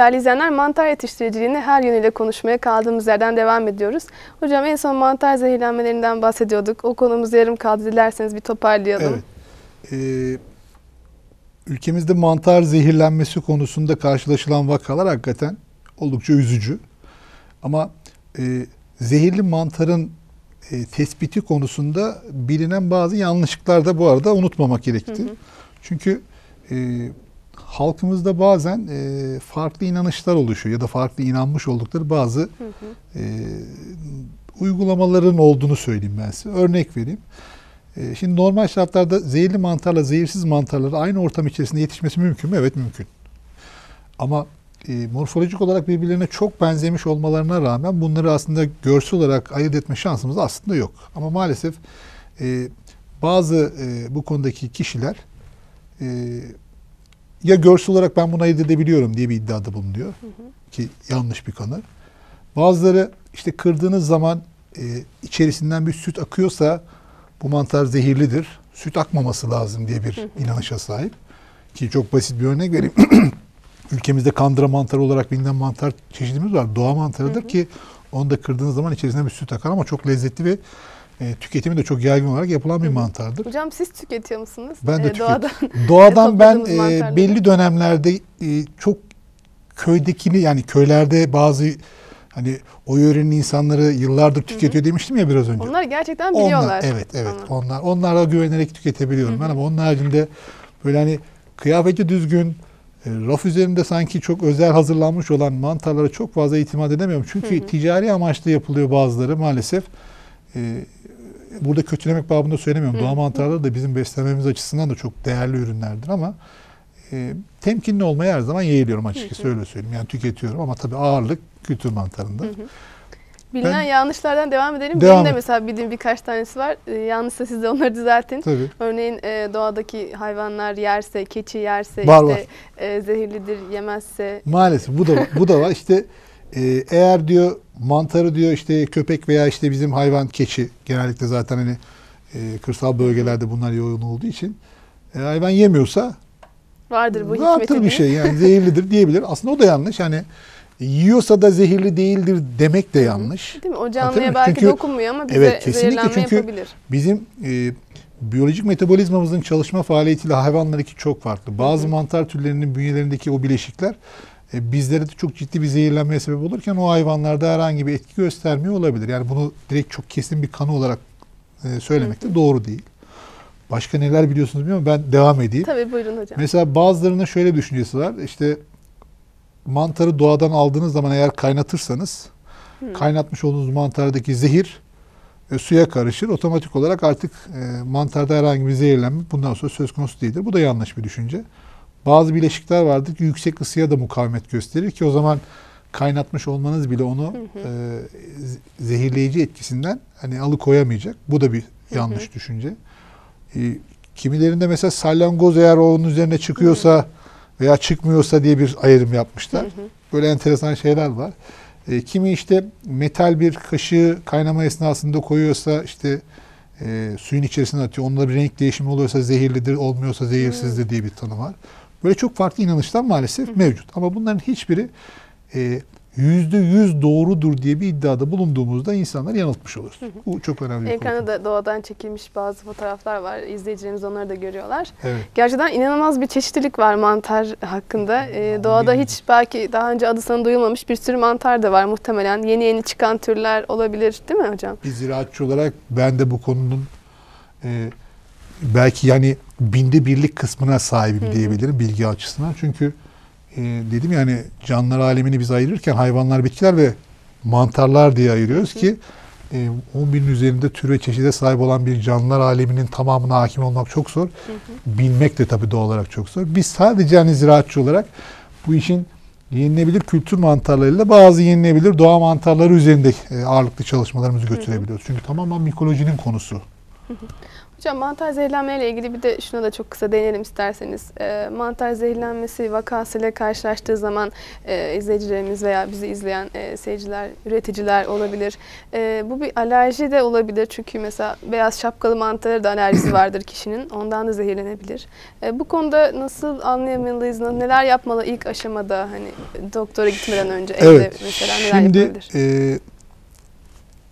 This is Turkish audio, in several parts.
Değerli izleyenler mantar yetiştiriciliğini her yönüyle konuşmaya kaldığımız yerden devam ediyoruz. Hocam en son mantar zehirlenmelerinden bahsediyorduk. O konumuz yarım kaldı. Dilerseniz bir toparlayalım. Evet. Ee, ülkemizde mantar zehirlenmesi konusunda karşılaşılan vakalar hakikaten oldukça üzücü. Ama e, zehirli mantarın e, tespiti konusunda bilinen bazı yanlışlıklar da bu arada unutmamak gerekti. Hı hı. Çünkü e, halkımızda bazen e, farklı inanışlar oluşuyor ya da farklı inanmış oldukları bazı hı hı. E, uygulamaların olduğunu söyleyeyim ben size. Örnek vereyim. E, şimdi normal şartlarda zehirli mantarla zehirsiz mantarları aynı ortam içerisinde yetişmesi mümkün mü? Evet mümkün. Ama e, morfolojik olarak birbirlerine çok benzemiş olmalarına rağmen bunları aslında görsel olarak ayırt etme şansımız aslında yok. Ama maalesef e, bazı e, bu konudaki kişiler e, ya görsel olarak ben bunu ayırt edebiliyorum diye bir iddiada bulunuyor. Hı hı. Ki yanlış bir kanı. Bazıları işte kırdığınız zaman e, içerisinden bir süt akıyorsa bu mantar zehirlidir. Süt akmaması lazım diye bir hı inanışa sahip. Ki çok basit bir örnek vereyim. Ülkemizde kandıra mantarı olarak bilinen mantar çeşidimiz var. Doğa mantarıdır ki onu da kırdığınız zaman içerisinde bir süt akar ama çok lezzetli ve e, tüketimi de çok yaygın olarak yapılan bir mantardır. Hocam siz tüketiyor musunuz? Ben de ee, tüketiyorum. Doğadan, doğadan ben e, belli dönemlerde e, çok köydekini yani köylerde bazı hani o yörenin insanları yıllardır tüketiyor Hı-hı. demiştim ya biraz önce. Onlar gerçekten biliyorlar. Onlar, evet evet Anladım. onlar onlara güvenerek tüketebiliyorum Hı-hı. ben ama onun haricinde böyle hani kıyafeti düzgün e, raf üzerinde sanki çok özel hazırlanmış olan mantarlara çok fazla itimat edemiyorum. Çünkü hı hı. ticari amaçlı yapılıyor bazıları maalesef. E, burada kötülemek babında söylemiyorum. Hı. Doğa mantarları da bizim beslememiz açısından da çok değerli ürünlerdir ama e, temkinli olmaya her zaman yeğliyorum açıkçası hı hı. öyle söyleyeyim. Yani tüketiyorum ama tabii ağırlık kültür mantarında. Hı hı. Bilinen ben, yanlışlardan devam edelim. Devam Benim de mesela bildiğim birkaç tanesi var. Ee, yanlışsa siz de onları düzeltin. Tabii. Örneğin e, doğadaki hayvanlar yerse, keçi yerse var, işte var. E, zehirlidir, yemezse. Maalesef bu da bu da var. İşte e, eğer diyor mantarı diyor işte köpek veya işte bizim hayvan keçi genellikle zaten hani e, kırsal bölgelerde bunlar yoğun olduğu için e, hayvan yemiyorsa vardır bu vardır bir şey yani zehirlidir diyebilir. Aslında o da yanlış. Hani yiyorsa da zehirli değildir demek de yanlış. Değil mi? O canlıya belki çünkü, dokunmuyor ama bize evet, kesinlikle çünkü yapabilir. Bizim e, biyolojik metabolizmamızın çalışma faaliyetiyle hayvanlardaki çok farklı. Bazı hı hı. mantar türlerinin bünyelerindeki o bileşikler bizlere de çok ciddi bir zehirlenmeye sebep olurken o hayvanlarda herhangi bir etki göstermiyor olabilir. Yani bunu direkt çok kesin bir kanı olarak e, söylemek de doğru değil. Başka neler biliyorsunuz bilmiyorum. Ben devam edeyim. Tabii buyurun hocam. Mesela bazılarının şöyle düşüncesi var. İşte mantarı doğadan aldığınız zaman eğer kaynatırsanız hmm. kaynatmış olduğunuz mantardaki zehir e, suya karışır. Otomatik olarak artık e, mantarda herhangi bir zehirlenme bundan sonra söz konusu değildir. Bu da yanlış bir düşünce. Bazı bileşikler vardır ki yüksek ısıya da mukavemet gösterir ki o zaman kaynatmış olmanız bile onu hı hı. E, zehirleyici etkisinden hani alıkoyamayacak. Bu da bir yanlış hı hı. düşünce. E, kimilerinde mesela salyangoz eğer onun üzerine çıkıyorsa hı hı veya çıkmıyorsa diye bir ayrım yapmışlar. Hı hı. Böyle enteresan şeyler var. E, kimi işte metal bir kaşığı kaynama esnasında koyuyorsa işte e, suyun içerisine atıyor. Onda bir renk değişimi oluyorsa zehirlidir, olmuyorsa zehirsizdir diye bir tanı var. Böyle çok farklı inanışlar maalesef hı mevcut. Ama bunların hiçbiri e, yüzde yüz doğrudur diye bir iddiada bulunduğumuzda insanları yanıltmış oluruz. Hı hı. Bu çok önemli bir Ekranda da doğadan çekilmiş bazı fotoğraflar var. İzleyicilerimiz onları da görüyorlar. Evet. Gerçekten inanılmaz bir çeşitlilik var mantar hakkında. Ee, doğada hiç belki daha önce adı sana duyulmamış bir sürü mantar da var muhtemelen. Yeni yeni çıkan türler olabilir değil mi hocam? Bir ziraatçı olarak ben de bu konunun e, belki yani binde birlik kısmına sahibim hı hı. diyebilirim bilgi açısından. Çünkü e, dedim yani canlılar alemini biz ayırırken hayvanlar, bitkiler ve mantarlar diye ayırıyoruz ki e, 10 binin üzerinde tür ve çeşide sahip olan bir canlılar aleminin tamamına hakim olmak çok zor. Hı hı. Bilmek de tabii doğal olarak çok zor. Biz sadece hani ziraatçı olarak bu işin yenilebilir kültür mantarlarıyla bazı yenilebilir doğa mantarları üzerinde e, ağırlıklı çalışmalarımızı götürebiliyoruz. Hı hı. Çünkü tamamen mikolojinin konusu. Hı hı. Hocam mantar zehirlenme ile ilgili bir de şuna da çok kısa değinelim isterseniz. E, mantar zehirlenmesi vakasıyla karşılaştığı zaman e, izleyicilerimiz veya bizi izleyen e, seyirciler, üreticiler olabilir. E, bu bir alerji de olabilir çünkü mesela beyaz şapkalı mantarı da alerjisi vardır kişinin. Ondan da zehirlenebilir. E, bu konuda nasıl anlayamalıyız, neler yapmalı ilk aşamada hani doktora gitmeden önce evet. evde mesela neler Şimdi, yapabilir? E,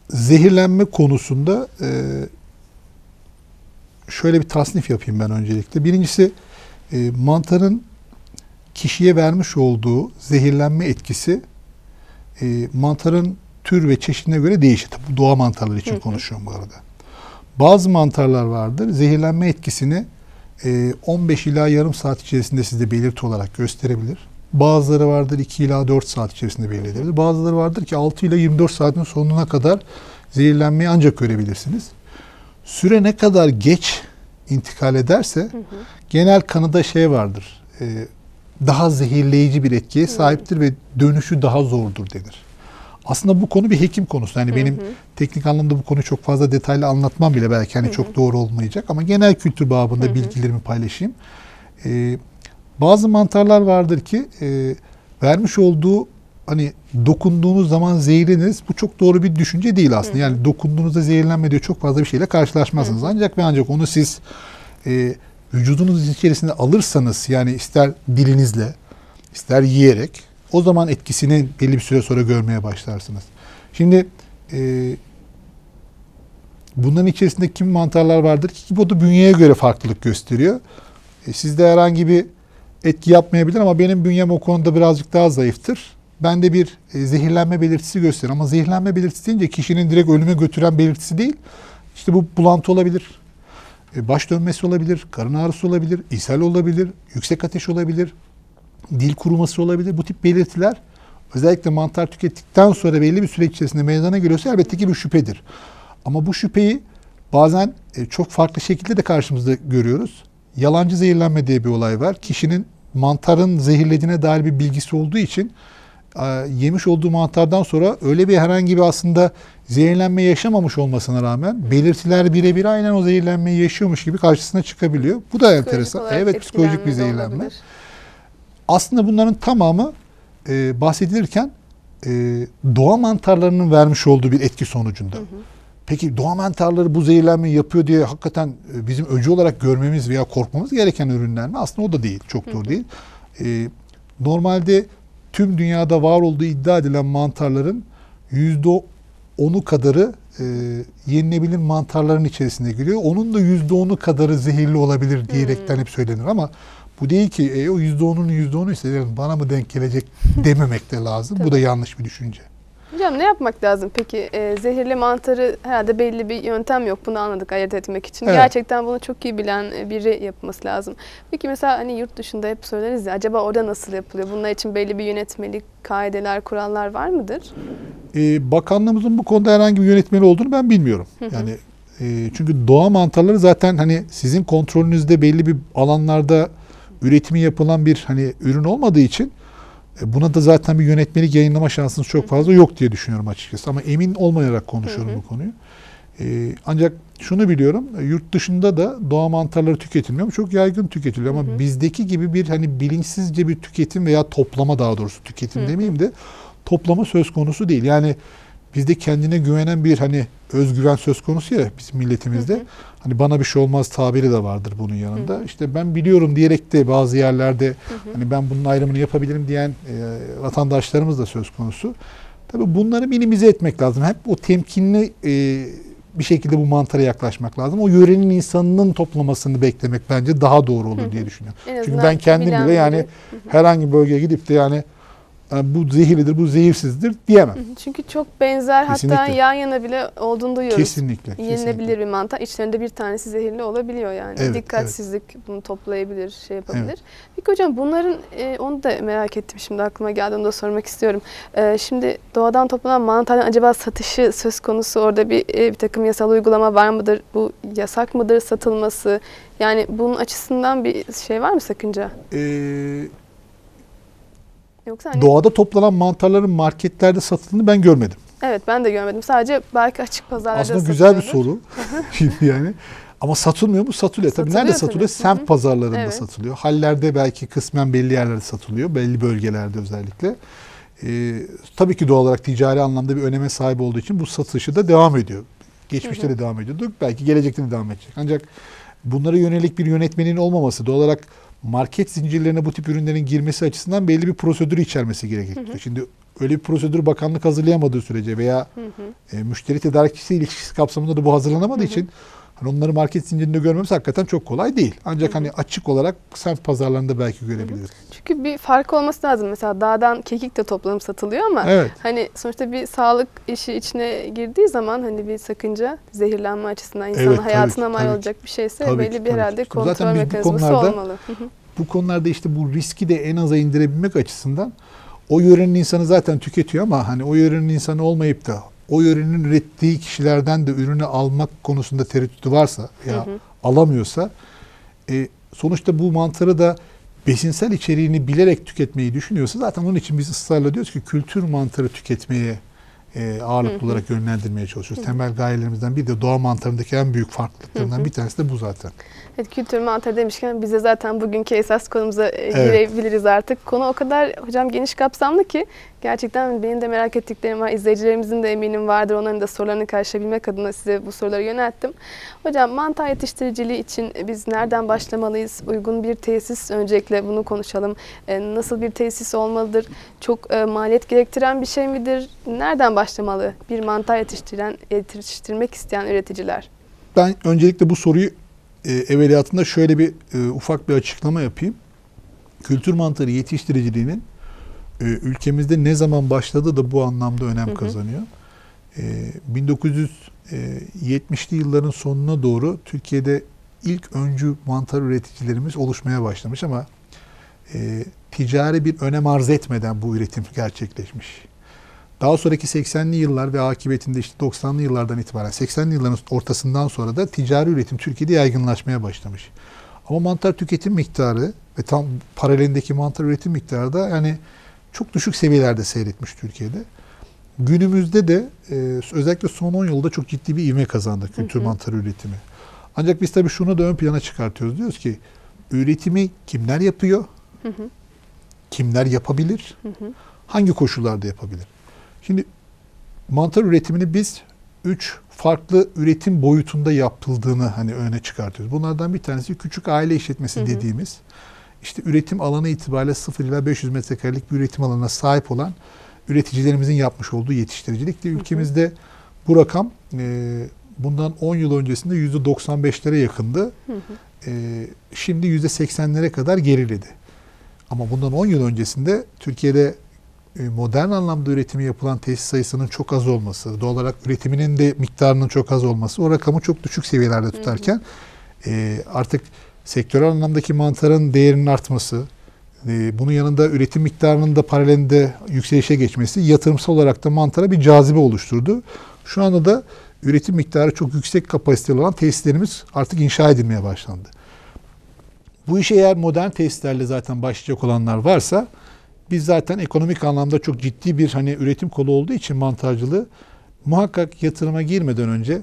zehirlenme konusunda e, şöyle bir tasnif yapayım ben öncelikle. Birincisi e, mantarın kişiye vermiş olduğu zehirlenme etkisi e, mantarın tür ve çeşidine göre değişir. Bu doğa mantarları için konuşuyorum bu arada. Bazı mantarlar vardır. Zehirlenme etkisini e, 15 ila yarım saat içerisinde size belirti olarak gösterebilir. Bazıları vardır 2 ila 4 saat içerisinde belli edilir. Bazıları vardır ki 6 ila 24 saatin sonuna kadar zehirlenmeyi ancak görebilirsiniz. Süre ne kadar geç intikal ederse hı hı. genel kanıda şey vardır. E, daha zehirleyici bir etkiye sahiptir hı. ve dönüşü daha zordur denir. Aslında bu konu bir hekim konusu. Yani hı hı. benim teknik anlamda bu konuyu çok fazla detaylı anlatmam bile belki hani hı hı. çok doğru olmayacak ama genel kültür babında hı hı. bilgilerimi paylaşayım. Ee, bazı mantarlar vardır ki e, vermiş olduğu hani dokunduğunuz zaman zehirleniriz. Bu çok doğru bir düşünce değil aslında. Hı. Yani dokunduğunuzda zehirlenme diyor çok fazla bir şeyle karşılaşmazsınız. Hı. Ancak ve ancak onu siz e, vücudunuz içerisinde alırsanız yani ister dilinizle ister yiyerek o zaman etkisini belli bir süre sonra görmeye başlarsınız. Şimdi e, bunların içerisinde kim mantarlar vardır ki bu da bünyeye göre farklılık gösteriyor. E, sizde herhangi bir etki yapmayabilir ama benim bünyem o konuda birazcık daha zayıftır. Bende bir e, zehirlenme belirtisi gösterir ama zehirlenme belirtisi deyince kişinin direkt ölüme götüren belirtisi değil. İşte bu bulantı olabilir, e, baş dönmesi olabilir, karın ağrısı olabilir, ishal olabilir, yüksek ateş olabilir, dil kuruması olabilir. Bu tip belirtiler özellikle mantar tükettikten sonra belli bir süre içerisinde meydana geliyorsa elbette ki bir şüphedir. Ama bu şüpheyi bazen e, çok farklı şekilde de karşımızda görüyoruz. Yalancı zehirlenme diye bir olay var. Kişinin mantarın zehirlediğine dair bir bilgisi olduğu için yemiş olduğu mantardan sonra öyle bir herhangi bir aslında zehirlenme yaşamamış olmasına rağmen belirtiler birebir aynen o zehirlenmeyi yaşıyormuş gibi karşısına çıkabiliyor. Bu da enteresan. Evet psikolojik bir zehirlenme. Olabilir. Aslında bunların tamamı e, bahsedilirken e, doğa mantarlarının vermiş olduğu bir etki sonucunda. Hı hı. Peki doğa mantarları bu zehirlenmeyi yapıyor diye hakikaten e, bizim öcü olarak görmemiz veya korkmamız gereken ürünler mi? Aslında o da değil. Çok doğru hı hı. değil. E, normalde tüm dünyada var olduğu iddia edilen mantarların yüzde onu kadarı e, yenilebilir mantarların içerisine giriyor. Onun da yüzde onu kadarı zehirli olabilir diyerekten hmm. hep söylenir ama bu değil ki e, o yüzde onunun yüzde onu ise bana mı denk gelecek dememek de lazım. bu da yanlış bir düşünce. Hocam ne yapmak lazım peki? E, zehirli mantarı herhalde belli bir yöntem yok. Bunu anladık ayırt etmek için. Evet. Gerçekten bunu çok iyi bilen e, biri yapması lazım. Peki mesela hani yurt dışında hep söyleriz ya acaba orada nasıl yapılıyor? Bunlar için belli bir yönetmelik, kaideler, kurallar var mıdır? Ee, bakanlığımızın bu konuda herhangi bir yönetmeni olduğunu ben bilmiyorum. Yani e, çünkü doğa mantarları zaten hani sizin kontrolünüzde belli bir alanlarda üretimi yapılan bir hani ürün olmadığı için e, buna da zaten bir yönetmelik yayınlama şansınız çok fazla yok diye düşünüyorum açıkçası. Ama emin olmayarak konuşuyorum bu konuyu. Ee, ancak şunu biliyorum, e, yurt dışında da doğa mantarları tüketilmiyor. Çok yaygın tüketiliyor ama hı hı. bizdeki gibi bir hani bilinçsizce bir tüketim veya toplama daha doğrusu tüketim hı hı. demeyeyim de toplama söz konusu değil. Yani bizde kendine güvenen bir hani özgüven söz konusu ya bizim milletimizde. Hı hı. Hani bana bir şey olmaz tabiri de vardır bunun yanında. Hı. İşte ben biliyorum diyerek de bazı yerlerde hı hı. hani ben bunun ayrımını yapabilirim diyen e, vatandaşlarımız da söz konusu. Tabii bunları minimize etmek lazım. Hep o temkinli e, bir şekilde bu mantara yaklaşmak lazım. O yörenin insanının toplamasını beklemek bence daha doğru olur diye düşünüyorum. Çünkü ben kendim bile yani herhangi bir bölgeye gidip de yani bu zehirlidir, bu zehirsizdir diyemem. Çünkü çok benzer Kesinlikle. hatta yan yana bile olduğunu duyuyoruz. Kesinlikle. Yenilebilir kesinlikle. bir mantar. İçlerinde bir tanesi zehirli olabiliyor yani. Evet, Dikkatsizlik evet. bunu toplayabilir, şey yapabilir. Evet. Peki hocam bunların, e, onu da merak ettim şimdi aklıma geldi onu da sormak istiyorum. E, şimdi doğadan toplanan mantarların acaba satışı söz konusu orada bir, e, bir takım yasal uygulama var mıdır? Bu yasak mıdır satılması? Yani bunun açısından bir şey var mı sakınca? Eee Yoksa hani... Doğada toplanan mantarların marketlerde satıldığını ben görmedim. Evet ben de görmedim. Sadece belki açık pazarlarda Aslında güzel bir soru. Şimdi yani. Ama satılmıyor mu? Satılıyor. Tabii nerede satılıyor? Tabii. Semt pazarlarında evet. satılıyor. Hallerde belki kısmen belli yerlerde satılıyor. Belli bölgelerde özellikle. Ee, tabii ki doğal olarak ticari anlamda bir öneme sahip olduğu için bu satışı da devam ediyor. Geçmişte de devam ediyordu. Belki gelecekte de devam edecek. Ancak bunlara yönelik bir yönetmenin olmaması doğal olarak market zincirlerine bu tip ürünlerin girmesi açısından belli bir prosedürü içermesi gerekir. Şimdi öyle bir prosedür bakanlık hazırlayamadığı sürece veya hı hı. E, müşteri tedarikçisi ilişkisi kapsamında da bu hazırlanamadığı hı hı. için Hani onları market zincirinde görmemiz hakikaten çok kolay değil. Ancak hani açık olarak semt pazarlarında belki görebiliriz. Çünkü bir fark olması lazım. Mesela dağdan kekik de toplanıp satılıyor ama evet. hani sonuçta bir sağlık işi içine girdiği zaman hani bir sakınca zehirlenme açısından insanın evet, hayatına mal olacak bir şeyse tabii belli ki, bir herhalde ki. kontrol Zaten mekanizması konularda, olmalı. bu konularda işte bu riski de en aza indirebilmek açısından o yörenin insanı zaten tüketiyor ama hani o yörenin insanı olmayıp da o yörenin ürettiği kişilerden de ürünü almak konusunda tereddütü varsa ya hı hı. alamıyorsa e, sonuçta bu mantarı da besinsel içeriğini bilerek tüketmeyi düşünüyorsa zaten onun için biz ısrarla diyoruz ki kültür mantarı tüketmeye e, ağırlıklı hı hı. olarak yönlendirmeye çalışıyoruz. Hı hı. Temel gayelerimizden bir de doğa mantarındaki en büyük farklılıklarından hı hı. bir tanesi de bu zaten. Evet, kültür mantarı demişken bize zaten bugünkü esas konumuza e, evet. girebiliriz artık. Konu o kadar hocam geniş kapsamlı ki gerçekten benim de merak ettiklerim var. İzleyicilerimizin de eminim vardır. Onların da sorularını karşılayabilmek adına size bu soruları yönelttim. Hocam mantar yetiştiriciliği için biz nereden başlamalıyız? Uygun bir tesis öncelikle bunu konuşalım. E, nasıl bir tesis olmalıdır? Çok e, maliyet gerektiren bir şey midir? Nereden başlamalı bir mantar yetiştiren, yetiştirmek isteyen üreticiler? Ben öncelikle bu soruyu e, evveliyatında şöyle bir e, ufak bir açıklama yapayım. Kültür mantarı yetiştiriciliğinin e, ülkemizde ne zaman başladı da bu anlamda önem kazanıyor. E, 1970'li yılların sonuna doğru Türkiye'de ilk öncü mantar üreticilerimiz oluşmaya başlamış ama e, ticari bir önem arz etmeden bu üretim gerçekleşmiş. Daha sonraki 80'li yıllar ve akıbetinde işte 90'lı yıllardan itibaren 80'li yılların ortasından sonra da ticari üretim Türkiye'de yaygınlaşmaya başlamış. Ama mantar tüketim miktarı ve tam paralelindeki mantar üretim miktarı da yani çok düşük seviyelerde seyretmiş Türkiye'de. Günümüzde de e, özellikle son 10 yılda çok ciddi bir ivme kazandı kültür mantarı üretimi. Ancak biz tabii şunu da ön plana çıkartıyoruz. Diyoruz ki üretimi kimler yapıyor? Hı hı. Kimler yapabilir? Hı hı. Hangi koşullarda yapabilir? Şimdi mantar üretimini biz üç farklı üretim boyutunda yapıldığını hani öne çıkartıyoruz. Bunlardan bir tanesi küçük aile işletmesi hı hı. dediğimiz işte üretim alanı itibariyle 0 ila 500 metrekarelik bir üretim alanına sahip olan üreticilerimizin yapmış olduğu yetiştiricilikte ülkemizde hı hı. bu rakam e, bundan 10 yıl öncesinde %95'lere yakındı. Hı hı. E, şimdi %80'lere kadar geriledi. Ama bundan 10 yıl öncesinde Türkiye'de modern anlamda üretimi yapılan tesis sayısının çok az olması, doğal olarak üretiminin de miktarının çok az olması o rakamı çok düşük seviyelerde tutarken e, artık sektörel anlamdaki mantarın değerinin artması, e, bunun yanında üretim miktarının da paralelinde yükselişe geçmesi yatırımsal olarak da mantara bir cazibe oluşturdu. Şu anda da üretim miktarı çok yüksek kapasiteli olan tesislerimiz artık inşa edilmeye başlandı. Bu işe eğer modern tesislerle zaten başlayacak olanlar varsa biz zaten ekonomik anlamda çok ciddi bir hani üretim kolu olduğu için mantarcılığı muhakkak yatırıma girmeden önce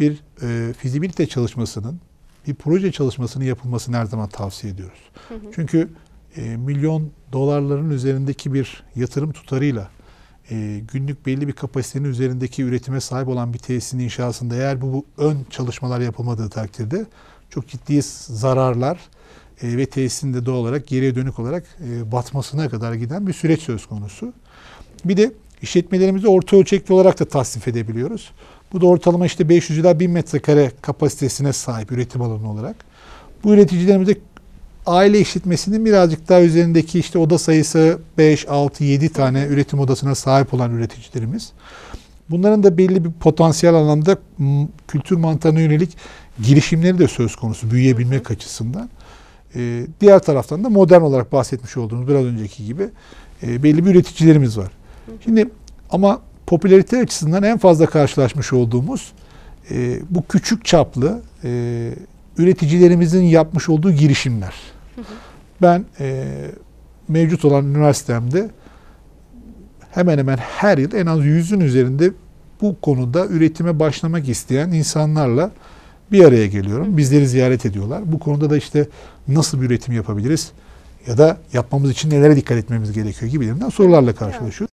bir e, fizibilite çalışmasının, bir proje çalışmasının yapılmasını her zaman tavsiye ediyoruz. Hı hı. Çünkü e, milyon dolarların üzerindeki bir yatırım tutarıyla e, günlük belli bir kapasitenin üzerindeki üretime sahip olan bir tesisin inşasında eğer bu, bu ön çalışmalar yapılmadığı takdirde çok ciddi zararlar, e, ve tesisin de doğal olarak geriye dönük olarak e, batmasına kadar giden bir süreç söz konusu. Bir de işletmelerimizi orta ölçekli olarak da tasnif edebiliyoruz. Bu da ortalama işte 500 ila 1000 metrekare kapasitesine sahip üretim alanı olarak. Bu üreticilerimizde aile işletmesinin birazcık daha üzerindeki işte oda sayısı 5, 6, 7 tane üretim odasına sahip olan üreticilerimiz. Bunların da belli bir potansiyel anlamda kültür mantığına yönelik girişimleri de söz konusu büyüyebilmek açısından. E, diğer taraftan da modern olarak bahsetmiş olduğumuz biraz önceki gibi e, belli bir üreticilerimiz var. Şimdi ama popülarite açısından en fazla karşılaşmış olduğumuz e, bu küçük çaplı e, üreticilerimizin yapmış olduğu girişimler. Ben e, mevcut olan üniversitemde hemen hemen her yıl en az yüzün üzerinde bu konuda üretime başlamak isteyen insanlarla bir araya geliyorum. Bizleri ziyaret ediyorlar. Bu konuda da işte nasıl bir üretim yapabiliriz ya da yapmamız için nelere dikkat etmemiz gerekiyor gibilerinden sorularla karşılaşıyoruz.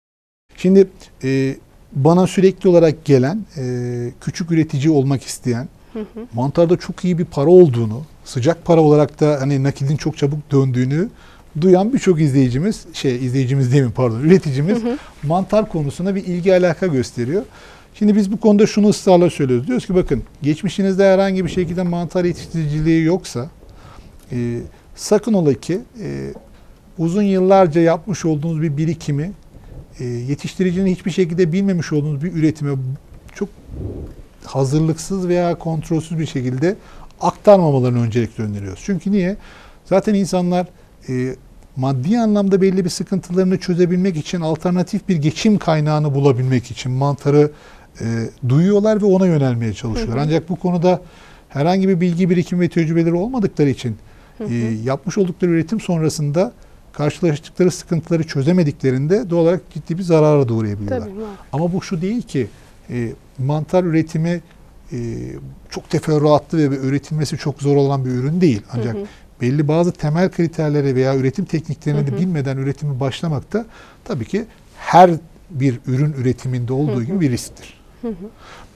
Şimdi e, bana sürekli olarak gelen e, küçük üretici olmak isteyen mantarda çok iyi bir para olduğunu, sıcak para olarak da hani nakidin çok çabuk döndüğünü duyan birçok izleyicimiz, şey izleyicimiz değil mi pardon, üreticimiz hı hı. mantar konusuna bir ilgi alaka gösteriyor. Şimdi biz bu konuda şunu ısrarla söylüyoruz. Diyoruz ki bakın geçmişinizde herhangi bir şekilde mantar yetiştiriciliği yoksa e, sakın ola ki e, uzun yıllarca yapmış olduğunuz bir birikimi e, yetiştiricinin hiçbir şekilde bilmemiş olduğunuz bir üretime çok hazırlıksız veya kontrolsüz bir şekilde aktarmamalarını öncelikle öneriyoruz. Çünkü niye? Zaten insanlar e, maddi anlamda belli bir sıkıntılarını çözebilmek için alternatif bir geçim kaynağını bulabilmek için mantarı e, duyuyorlar ve ona yönelmeye çalışıyorlar. Hı hı. Ancak bu konuda herhangi bir bilgi birikimi ve tecrübeleri olmadıkları için hı hı. E, yapmış oldukları üretim sonrasında karşılaştıkları sıkıntıları çözemediklerinde doğal olarak ciddi bir zarara da uğrayabiliyorlar. Tabii, Ama bu şu değil ki e, mantar üretimi e, çok teferruatlı ve üretilmesi çok zor olan bir ürün değil. Ancak hı hı. belli bazı temel kriterleri veya üretim tekniklerini de bilmeden üretimi başlamakta tabii ki her bir ürün üretiminde olduğu hı hı. gibi bir risktir. Hı hı.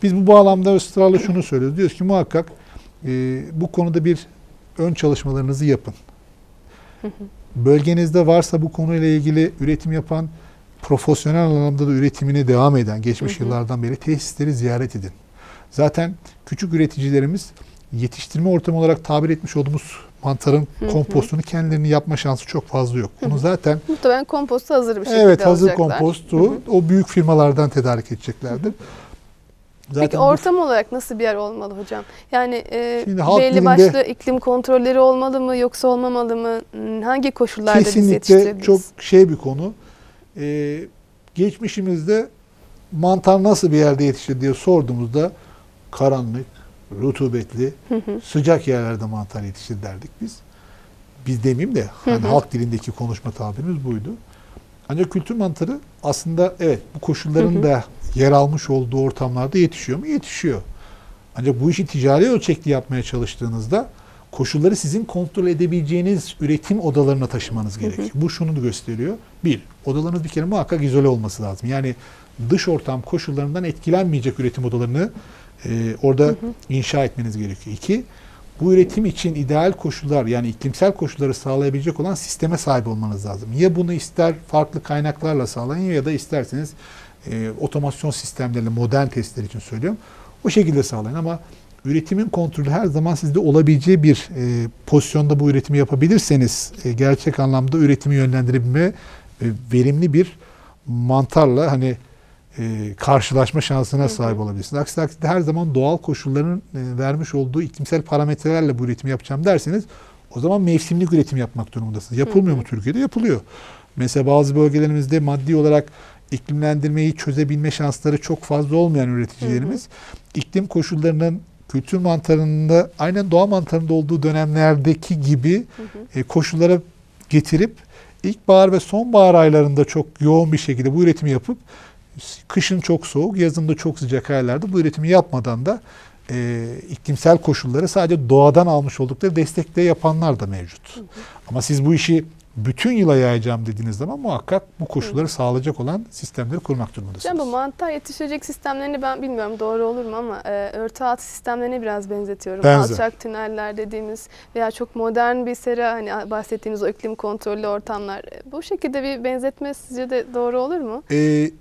Biz bu bağlamda ısrarla şunu söylüyoruz. Diyoruz ki muhakkak e, bu konuda bir ön çalışmalarınızı yapın. Hı hı. Bölgenizde varsa bu konuyla ilgili üretim yapan profesyonel anlamda da üretimine devam eden geçmiş hı hı. yıllardan beri tesisleri ziyaret edin. Zaten küçük üreticilerimiz yetiştirme ortamı olarak tabir etmiş olduğumuz mantarın hı hı. kompostunu kendilerini yapma şansı çok fazla yok. Bunu zaten muhtemelen kompostu hazır bir şekilde Evet, hazır alacaklar. kompostu hı hı. o büyük firmalardan tedarik edeceklerdir. Hı hı. Zaten Peki ortam bu... olarak nasıl bir yer olmalı hocam? Yani e, belli başlı iklim kontrolleri olmalı mı yoksa olmamalı mı? Hangi koşullarda biz? Kesinlikle çok şey bir konu. Ee, geçmişimizde mantar nasıl bir yerde yetişir diye sorduğumuzda karanlık, rutubetli, hı hı. sıcak yerlerde mantar yetişir derdik biz. Biz demeyeyim de hani hı hı. halk dilindeki konuşma tabirimiz buydu. Ancak kültür mantarı aslında evet bu koşulların hı hı. da yer almış olduğu ortamlarda yetişiyor mu? Yetişiyor. Ancak bu işi ticari ölçekli yapmaya çalıştığınızda koşulları sizin kontrol edebileceğiniz üretim odalarına taşımanız gerekiyor. Hı hı. Bu şunu da gösteriyor. Bir, odalarınız bir kere muhakkak izole olması lazım. Yani dış ortam koşullarından etkilenmeyecek üretim odalarını e, orada hı hı. inşa etmeniz gerekiyor. İki, bu üretim için ideal koşullar yani iklimsel koşulları sağlayabilecek olan sisteme sahip olmanız lazım. Ya bunu ister farklı kaynaklarla sağlayın ya da isterseniz e, otomasyon sistemleriyle modern testler için söylüyorum. O şekilde sağlayın ama üretimin kontrolü her zaman sizde olabileceği bir e, pozisyonda bu üretimi yapabilirseniz e, gerçek anlamda üretimi yönlendirebilme e, verimli bir mantarla hani e, karşılaşma şansına sahip olabilirsiniz. Aksi takdirde her zaman doğal koşulların e, vermiş olduğu iklimsel parametrelerle bu üretimi yapacağım derseniz o zaman mevsimlik üretim yapmak durumundasınız. Yapılmıyor mu Türkiye'de? Yapılıyor. Mesela bazı bölgelerimizde maddi olarak iklimlendirmeyi çözebilme şansları çok fazla olmayan üreticilerimiz hı hı. iklim koşullarının kültür mantarında aynen doğa mantarında olduğu dönemlerdeki gibi hı hı. E, koşullara getirip ilkbahar ve sonbahar aylarında çok yoğun bir şekilde bu üretimi yapıp kışın çok soğuk, yazın da çok sıcak aylarda bu üretimi yapmadan da e, iklimsel koşulları sadece doğadan almış oldukları destekle yapanlar da mevcut. Hı hı. Ama siz bu işi bütün yıla yayacağım dediğiniz zaman muhakkak bu koşulları Hı. sağlayacak olan sistemleri kurmak durumundasınız. Hocam bu mantar yetişecek sistemlerini ben bilmiyorum doğru olur mu ama e, örtü altı sistemlerine biraz benzetiyorum. Benzer. Alçak tüneller dediğimiz veya çok modern bir sera hani bahsettiğimiz o iklim kontrollü ortamlar. E, bu şekilde bir benzetme sizce de doğru olur mu? Ee,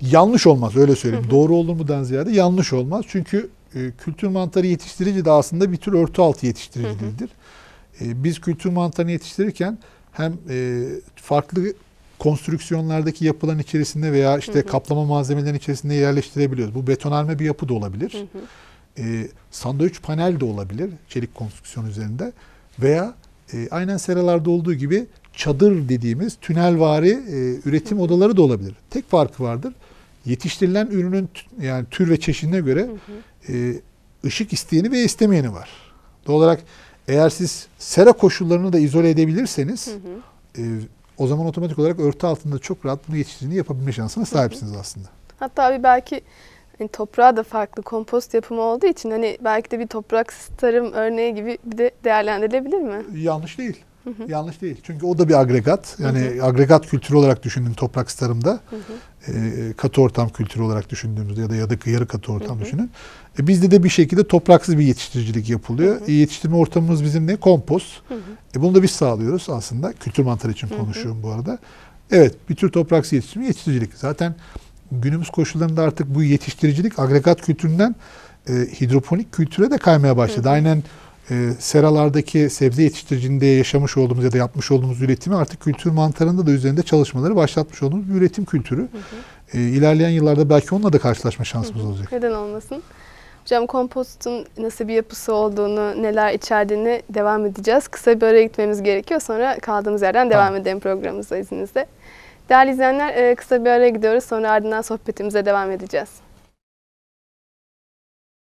yanlış olmaz öyle söyleyeyim. Hı hı. Doğru olur mudan ziyade yanlış olmaz. Çünkü e, kültür mantarı yetiştirici de aslında bir tür örtü altı yetiştiriciliğidir. E, biz kültür mantarını yetiştirirken hem e, farklı konstrüksiyonlardaki yapılan içerisinde veya işte hı hı. kaplama malzemelerin içerisinde yerleştirebiliyoruz. Bu betonarme bir yapı da olabilir. Hı hı. E, sandviç panel de olabilir çelik konstrüksiyon üzerinde veya e, aynen seralarda olduğu gibi çadır dediğimiz tünelvari e, üretim hı hı. odaları da olabilir. Tek farkı vardır. Yetiştirilen ürünün yani tür ve çeşidine göre hı hı. E, ışık isteyeni ve istemeyeni var. Doğal olarak eğer siz sera koşullarını da izole edebilirseniz hı hı. E, o zaman otomatik olarak örtü altında çok rahat bunu yetiştirdiğini yapabilme şansına sahipsiniz hı hı. aslında. Hatta bir belki hani toprağa da farklı kompost yapımı olduğu için hani belki de bir toprak tarım örneği gibi bir de değerlendirilebilir mi? Yanlış değil. Hı hı. Yanlış değil. Çünkü o da bir agregat. Yani hı hı. agregat kültürü olarak düşündüğün toprak tarımda. Hı hı. E, katı ortam kültürü olarak düşündüğümüzde ya da ya da yarı katı ortam hı hı. düşünün. E, bizde de bir şekilde topraksız bir yetiştiricilik yapılıyor. Hı hı. E, yetiştirme ortamımız bizim ne? Kompost. Hı hı. E, bunu da biz sağlıyoruz aslında. Kültür mantarı için konuşuyorum hı hı. bu arada. Evet bir tür topraksız yetiştirme yetiştiricilik. Zaten günümüz koşullarında artık bu yetiştiricilik agregat kültüründen e, hidroponik kültüre de kaymaya başladı. Hı hı. Aynen e, seralardaki sebze yetiştiriciliğinde yaşamış olduğumuz ya da yapmış olduğumuz üretimi artık kültür mantarında da üzerinde çalışmaları başlatmış olduğumuz bir üretim kültürü. Hı hı. E, ilerleyen yıllarda belki onunla da karşılaşma şansımız hı hı. olacak. Neden olmasın? Hocam kompostun nasıl bir yapısı olduğunu, neler içerdiğini devam edeceğiz. Kısa bir araya gitmemiz gerekiyor. Sonra kaldığımız yerden devam tamam. edelim programımıza izninizle. Değerli izleyenler kısa bir araya gidiyoruz. Sonra ardından sohbetimize devam edeceğiz.